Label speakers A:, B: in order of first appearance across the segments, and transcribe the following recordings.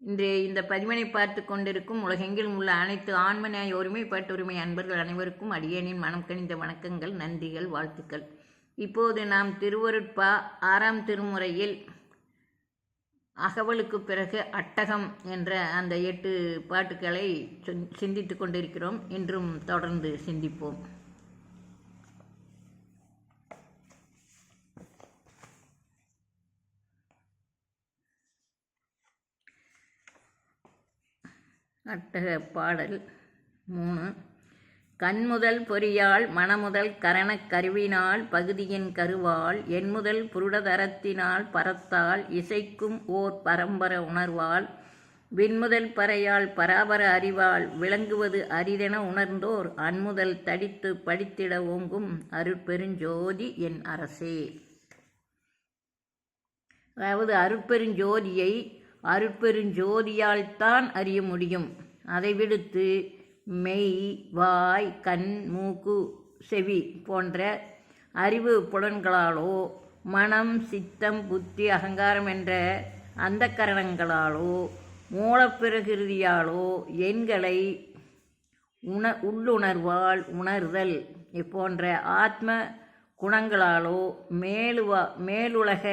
A: இன்று இந்த பதிவினை பார்த்து கொண்டிருக்கும் உலகெங்கிலும் உள்ள அனைத்து ஆண்மனாய் ஒருமைப்பாட்டு உரிமை அன்பர்கள் அனைவருக்கும் அடியேனின் மனம் கணிந்த வணக்கங்கள் நன்றிகள் வாழ்த்துக்கள். இப்போது நாம் திருவருட்பா ஆறாம் திருமுறையில் அகவலுக்கு பிறகு அட்டகம் என்ற அந்த எட்டு பாட்டுக்களை சிந்தித்து சிந்தித்துக் கொண்டிருக்கிறோம். இன்றும் தொடர்ந்து சிந்திப்போம். அட்டக பாடல் மூணு. கண்முதல் பொறியால் மனமுதல் கரணக் கருவினால் பகுதியின் கருவால் எண்முதல் புருடதரத்தினால் பரத்தால் இசைக்கும் ஓர் பரம்பர உணர்வால் விண்முதல் பறையால் பராபர அறிவால் விளங்குவது அரிதென உணர்ந்தோர் அன்முதல் தடித்து படித்திட ஓங்கும் அருட்பெருஞ்சோதி என் அரசே. அதாவது அருட்பெருஞ்சோதியை அருட்பெருஞ்சோதியால் தான் அறிய முடியும். அதை விடுத்து மெய் வாய் கண் மூக்கு செவி போன்ற அறிவு புலன்களாலோ மனம் சித்தம் புத்தி அகங்காரம் என்ற அந்த கரணங்களாலோ மூலப்பிரகிருதியாலோ எண்களை உண உள்ளுணர்வால் உணர்தல் போன்ற ஆத்ம குணங்களாலோ மேலுவா மேலுலக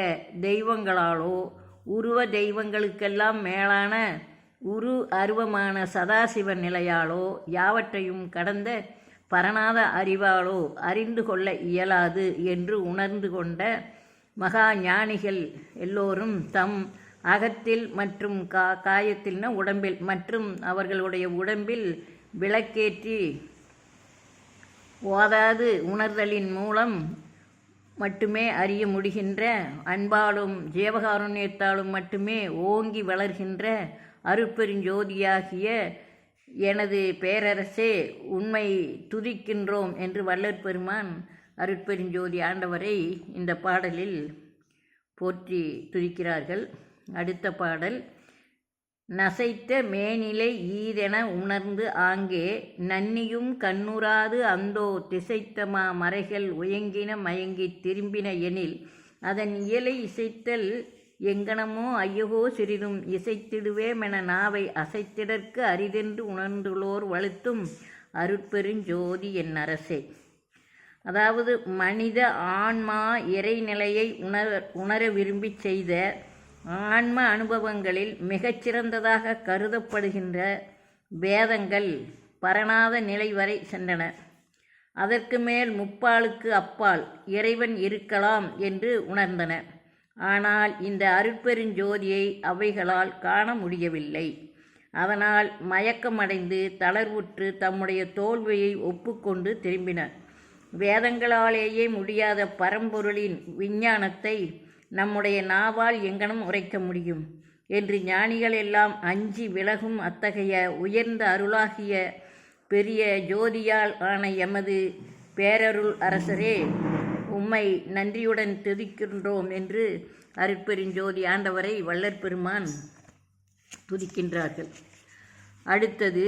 A: தெய்வங்களாலோ உருவ தெய்வங்களுக்கெல்லாம் மேலான உரு அருவமான சதாசிவ நிலையாலோ யாவற்றையும் கடந்த பரணாத அறிவாலோ அறிந்து கொள்ள இயலாது என்று உணர்ந்து கொண்ட மகா ஞானிகள் எல்லோரும் தம் அகத்தில் மற்றும் கா காயத்தில்னா உடம்பில் மற்றும் அவர்களுடைய உடம்பில் விளக்கேற்றி ஓதாது உணர்தலின் மூலம் மட்டுமே அறிய முடிகின்ற அன்பாலும் ஜீவகாருண்யத்தாலும் மட்டுமே ஓங்கி வளர்கின்ற அருப்பெருஞ்சோதியாகிய எனது பேரரசே உண்மை துதிக்கின்றோம் என்று வல்லற் பெருமான் அருட்பெருஞ்சோதி ஆண்டவரை இந்த பாடலில் போற்றி துதிக்கிறார்கள். அடுத்த பாடல் நசைத்த மேனிலை ஈதென உணர்ந்து ஆங்கே நன்னியும் கண்ணுறாது அந்தோ திசைத்தமா மறைகள் உயங்கின மயங்கித் திரும்பின எனில் அதன் இயலை இசைத்தல் எங்கனமோ ஐயகோ சிறிதும் இசைத்திடுவேமென நாவை அசைத்திடற்கு அரிதென்று உணர்ந்துள்ளோர் வலுத்தும் அருட்பெருஞ்சோதி என் அரசே. அதாவது மனித ஆன்மா இறைநிலையை உணர உணர விரும்பி செய்த ஆன்ம அனுபவங்களில் மிகச்சிறந்ததாக கருதப்படுகின்ற வேதங்கள் பரணாத நிலை வரை சென்றன. அதற்கு மேல் முப்பாலுக்கு அப்பால் இறைவன் இருக்கலாம் என்று உணர்ந்தன. ஆனால் இந்த அருட்பெருஞ்சோதியை அவைகளால் காண முடியவில்லை. அதனால் மயக்கமடைந்து தளர்வுற்று தம்முடைய தோல்வியை ஒப்புக்கொண்டு திரும்பின வேதங்களாலேயே முடியாத பரம்பொருளின் விஞ்ஞானத்தை நம்முடைய நாவால் எங்கனம் உரைக்க முடியும்? என்று ஞானிகள் எல்லாம் அஞ்சி விலகும் அத்தகைய உயர்ந்த அருளாகிய பெரிய ஜோதியால் ஆன எமது பேரருள் அரசரே உம்மை நன்றியுடன் துதிக்கின்றோம் என்று அருட்பெருஞ்சோதி ஆண்டவரை வள்ளற்பெருமான் துதிக்கின்றார்கள். அடுத்தது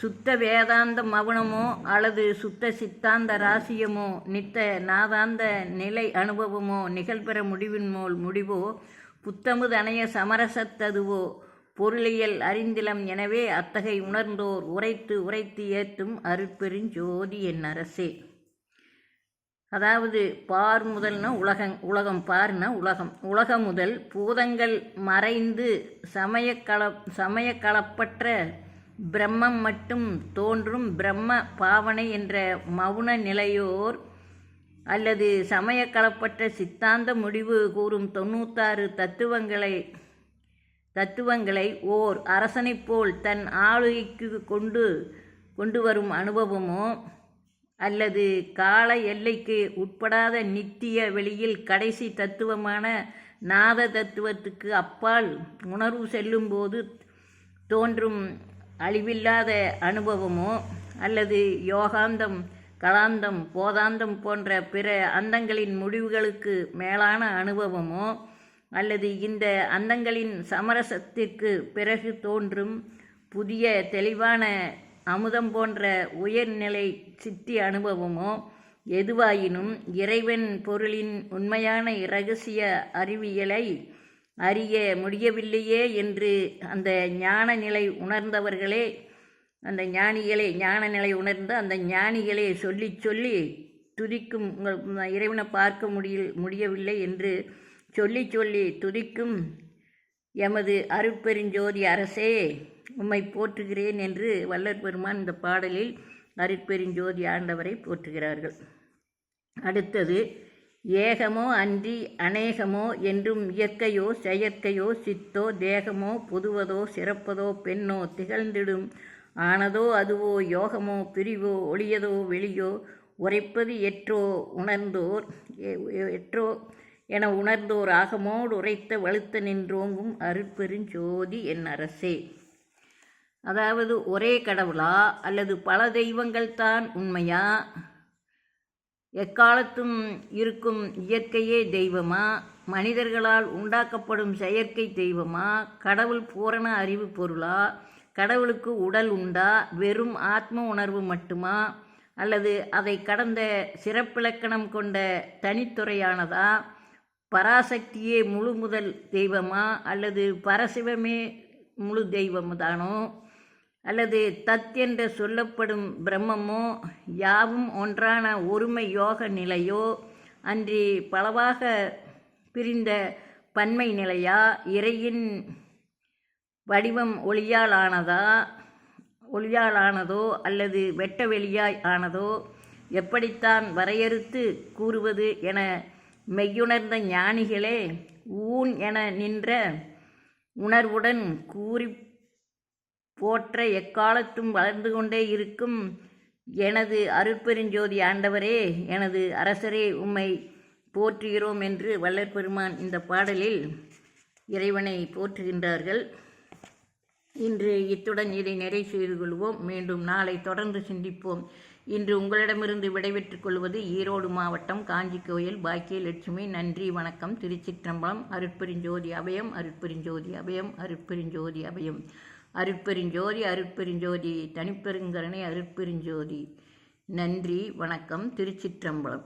A: சுத்த வேதாந்த மவுனமோ அல்லது சுத்த சித்தாந்த ராசியமோ நித்த நாதாந்த நிலை அனுபவமோ நிகழ்பெற முடிவின் மோல் முடிவோ புத்தமுதனைய சமரசத்ததுவோ பொருளியல் அறிந்திலம் எனவே அத்தகை உணர்ந்தோர் உரைத்து உரைத்து ஏற்றும் அருட்பெருஞ்சோதி என் அரசே. அதாவது பார் முதல்னா உலகம் உலகம் பார்னா உலகம். உலகம் முதல் பூதங்கள் மறைந்து சமயக்கல சமயக்கலப்பற்ற பிரம்மம் மட்டும் தோன்றும் பிரம்ம பாவனை என்ற மௌன நிலையோர் அல்லது சமயக்களப்பற்ற சித்தாந்த முடிவு கூறும் தொண்ணூத்தாறு தத்துவங்களை தத்துவங்களை ஓர் அரசனைப் போல் தன் ஆளுகைக்கு கொண்டு கொண்டு வரும் அனுபவமோ அல்லது கால எல்லைக்கு உட்படாத நித்திய வெளியில் கடைசி தத்துவமான நாத தத்துவத்துக்கு அப்பால் உணர்வு செல்லும்போது தோன்றும் அழிவில்லாத அனுபவமோ அல்லது யோகாந்தம் கலாந்தம் போதாந்தம் போன்ற பிற அந்தங்களின் முடிவுகளுக்கு மேலான அனுபவமோ அல்லது இந்த அந்தங்களின் சமரசத்திற்கு பிறகு தோன்றும் புதிய தெளிவான அமுதம் போன்ற உயர்நிலை சித்தி அனுபவமோ எதுவாயினும் இறைவன் பொருளின் உண்மையான இரகசிய அறிவியலை அறிய முடியவில்லையே என்று அந்த ஞான நிலை உணர்ந்தவர்களே அந்த ஞானிகளே ஞான நிலை உணர்ந்த அந்த ஞானிகளே சொல்லி சொல்லி துதிக்கும் உங்கள் இறைவனை பார்க்க முடிய முடியவில்லை என்று சொல்லி சொல்லி துதிக்கும் எமது அருட்பெருஞ்சோதி அரசே உம்மை போற்றுகிறேன் என்று வல்லற் பெருமான் இந்த பாடலில் அருட்பெருஞ்சோதி ஆண்டவரை போற்றுகிறார்கள். அடுத்தது ஏகமோ அன்றி அநேகமோ என்றும் இயற்கையோ செயற்கையோ சித்தோ தேகமோ புதுவதோ சிறப்பதோ பெண்ணோ திகழ்ந்திடும். ஆனதோ அதுவோ யோகமோ பிரிவோ ஒளியதோ வெளியோ உரைப்பது எற்றோ உணர்ந்தோர் எற்றோ என உணர்ந்தோர் ஆகமோடு உரைத்த வலுத்த நின்றோங்கும் அருட்பெருஞ்சோதி என் அரசே. அதாவது ஒரே கடவுளா அல்லது பல தெய்வங்கள் தான் உண்மையா? எக்காலத்தும் இருக்கும் இயற்கையே தெய்வமா? மனிதர்களால் உண்டாக்கப்படும் செயற்கை தெய்வமா? கடவுள் பூரண அறிவு பொருளா? கடவுளுக்கு உடல் உண்டா? வெறும் ஆத்ம உணர்வு மட்டுமா? அல்லது அதை கடந்த சிறப்பிலக்கணம் கொண்ட தனித்துறையானதா? பராசக்தியே முழு முதல் தெய்வமா? அல்லது பரசிவமே முழு தெய்வம் தானோ? அல்லது தத் என்று சொல்லப்படும் பிரம்மமோ யாவும் ஒன்றான ஒருமை யோக நிலையோ அன்றி பலவாக பிரிந்த பன்மை நிலையா? இறையின் வடிவம் ஒளியால் ஆனதா ஒளியால் ஆனதோ அல்லது வெட்ட வெளியாய் ஆனதோ? எப்படித்தான் வரையறுத்து கூறுவது என மெய்யுணர்ந்த ஞானிகளே ஊன் என நின்ற உணர்வுடன் கூறி போற்ற எக்காலத்தும் வளர்ந்து கொண்டே இருக்கும். எனது அருட்பெருஞ்சோதி ஆண்டவரே எனது அரசரே உம்மை போற்றுகிறோம் என்று வல்லற்பெருமான் இந்த பாடலில் இறைவனை போற்றுகின்றார்கள். இன்று இத்துடன் இதை நிறை செய்து கொள்வோம். மீண்டும் நாளை தொடர்ந்து சிந்திப்போம். இன்று உங்களிடமிருந்து விடைபெற்றுக் கொள்வது ஈரோடு மாவட்டம் காஞ்சி கோயில் பாக்கியலட்சுமி. நன்றி வணக்கம். திருச்சிற்றம்பலம் அருட்பெருஞ்சோதி அபயம் அருட்பெருஞ்சோதி அபயம் அருட்பெருஞ்சோதி அபயம். அருட்பெருஞ்சோதி அருட்பெருஞ்சோதி தனிப்பெருங்கரணை அருட்பெருஞ்சோதி. நன்றி வணக்கம் திருச்சிற்றம்பலம்.